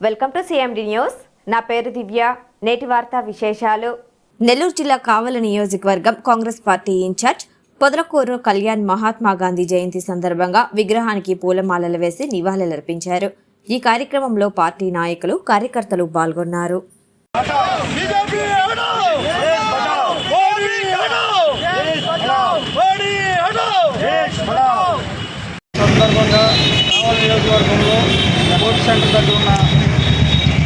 Welcome to CMD news నా పేరు దివ్య నేటి వార్తా విశేషాలు నెల్లూరు జిల్లా కావల నియోజకవర్గం Congress party in charge Podalakuru Kalyan Mahatma Gandhi Jayanti సందర్భంగా విగ్రహానికి పూలమాలలు వేసి నివాళులర్పించారు ఈ కార్యక్రమంలో పార్టీ నాయకులు కార్యకర్తలు పాల్గొన్నారు సందర్భంగా నియోజకవర్గంలో కోర్టు సెంటర్ దగ్గర ఉన్న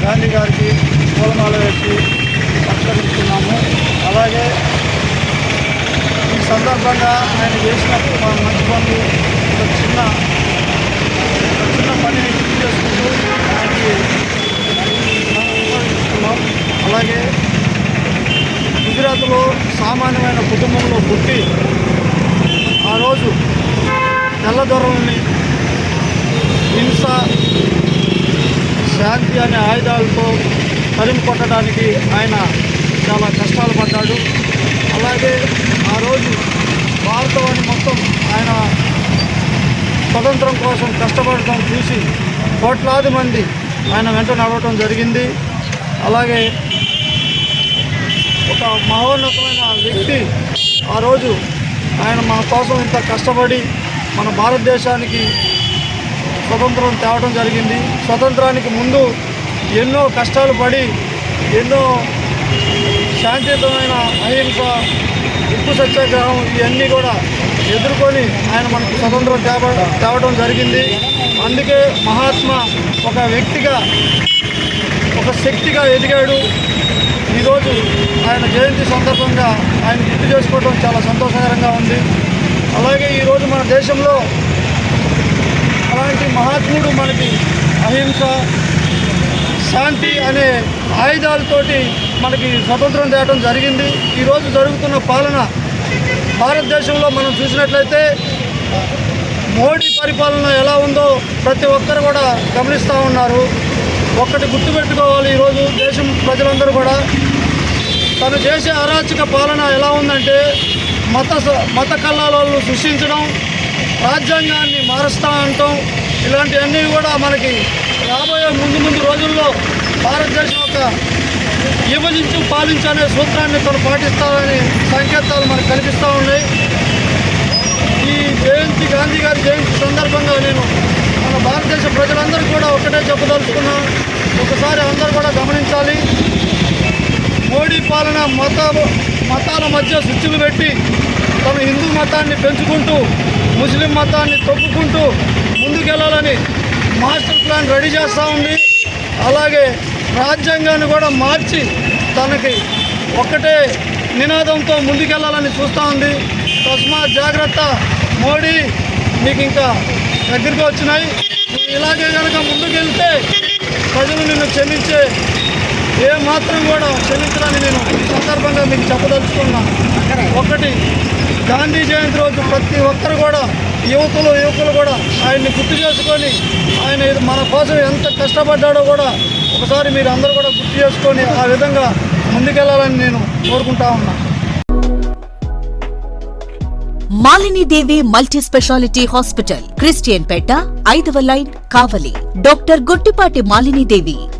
గాంధీ గారికి పూలమాల వేసి సంస్కరిస్తున్నాము అలాగే ఈ సందర్భంగా ఆయన చేసిన మా మంచి పనులు ఒక చిన్న చిన్న పనిని గుర్తు చేసుకుంటూ ఆయనకి ఉపయోగిస్తున్నాం అలాగే గుజరాత్లో సామాన్యమైన కుటుంబంలో పుట్టి ఆ రోజు తెల్లదొరల్ని శాంతి అనే ఆయుధాలతో తరిమి కొట్టడానికి ఆయన చాలా కష్టాలు పడ్డాడు. అలాగే ఆ రోజు భారతవాణి మొత్తం ఆయన స్వతంత్రం కోసం కష్టపడటం చూసి కోట్లాది మంది ఆయన వెంట నడవటం జరిగింది. అలాగే ఒక మహోన్నతమైన వ్యక్తి ఆ రోజు ఆయన మన కోసం ఇంత కష్టపడి మన భారతదేశానికి స్వతంత్రం తేవడం జరిగింది. స్వతంత్రానికి ముందు ఎన్నో కష్టాలు పడి ఎన్నో శాంతియుతమైన అహింస ఉప్పు సత్యాగ్రహం ఇవన్నీ కూడా ఎదుర్కొని ఆయన మనకు స్వతంత్రం తేవ తేవడం జరిగింది. అందుకే మహాత్మా ఒక వ్యక్తిగా ఒక శక్తిగా ఎదిగాడు. ఈరోజు ఆయన జయంతి సందర్భంగా ఆయన గుర్తు చేసుకోవడం చాలా సంతోషకరంగా ఉంది. అలాగే ఈరోజు మన దేశంలో అలాంటి మహాత్ముడు మనకి అహింస శాంతి అనే ఆయుధాలతోటి మనకి స్వతంత్రం తేయటం జరిగింది. ఈరోజు జరుగుతున్న పాలన భారతదేశంలో మనం చూసినట్లయితే మోడీ పరిపాలన ఎలా ఉందో ప్రతి ఒక్కరు కూడా గమనిస్తూ ఉన్నారు. ఒక్కటి గుర్తుపెట్టుకోవాలి ఈరోజు దేశం ప్రజలందరూ కూడా తను చేసే అరాచక పాలన ఎలా ఉందంటే మత స- మత కల్లాలను సృష్టించడం రాజ్యాంగాన్ని మారుస్తా అంటాం. ఇలాంటివన్నీ కూడా మనకి రాబోయే ముందు ముందు రోజుల్లో భారతదేశం యొక్క విభజించు పాలించనే సూత్రాన్ని తను పాటిస్తారని సంకేతాలు మనకు కనిపిస్తూ ఉన్నాయి. ఈ జయంతి గాంధీ గారి జయంతి సందర్భంగా నేను మన భారతదేశ ప్రజలందరూ కూడా ఒకటే చెప్పదలుచుకున్నా. ఒకసారి అందరూ కూడా గమనించాలి. మోడీ పాలన మత మతాల మధ్య స్విచ్లు పెట్టి తమ హిందూ మతాన్ని పెంచుకుంటూ ముస్లిం మతాన్ని తొక్కుకుంటూ ముందుకెళ్ళాలని మాస్టర్ ప్లాన్ రెడీ చేస్తూ ఉంది. అలాగే రాజ్యాంగాన్ని కూడా మార్చి తనకి ఒక్కటే నినాదంతో ముందుకెళ్ళాలని చూస్తూ ఉంది. తస్మా జాగ్రత్త. మోడీ నీకు ఇంకా దగ్గరికి వచ్చినాయి. ఇలాగే కనుక ముందుకెళ్తే ప్రజలు నిన్ను క్షమించే ఏ మాత్రం కూడా క్షమించడానికి నేను ఈ సందర్భంగా మీకు చెప్పదలుచుకున్నాను ఒకటి గాంధీ జయంతి రోజు ప్రతి ఒక్కరు కూడా యువకులు యువకులు కూడా ఆయన్ని గుర్తు చేసుకొని ఆయన మన కోసం ఎంత కష్టపడ్డాడో కూడా ఒకసారి మీరు అందరూ కూడా గుర్తు చేసుకొని ఆ విధంగా ముందుకెళ్ళాలని నేను కోరుకుంటా ఉన్నా. Malinidevi multi speciality hospital Christian Peta ఐదవ line Kavali. Doctor Guttipati Malinidevi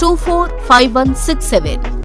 two four five one six seven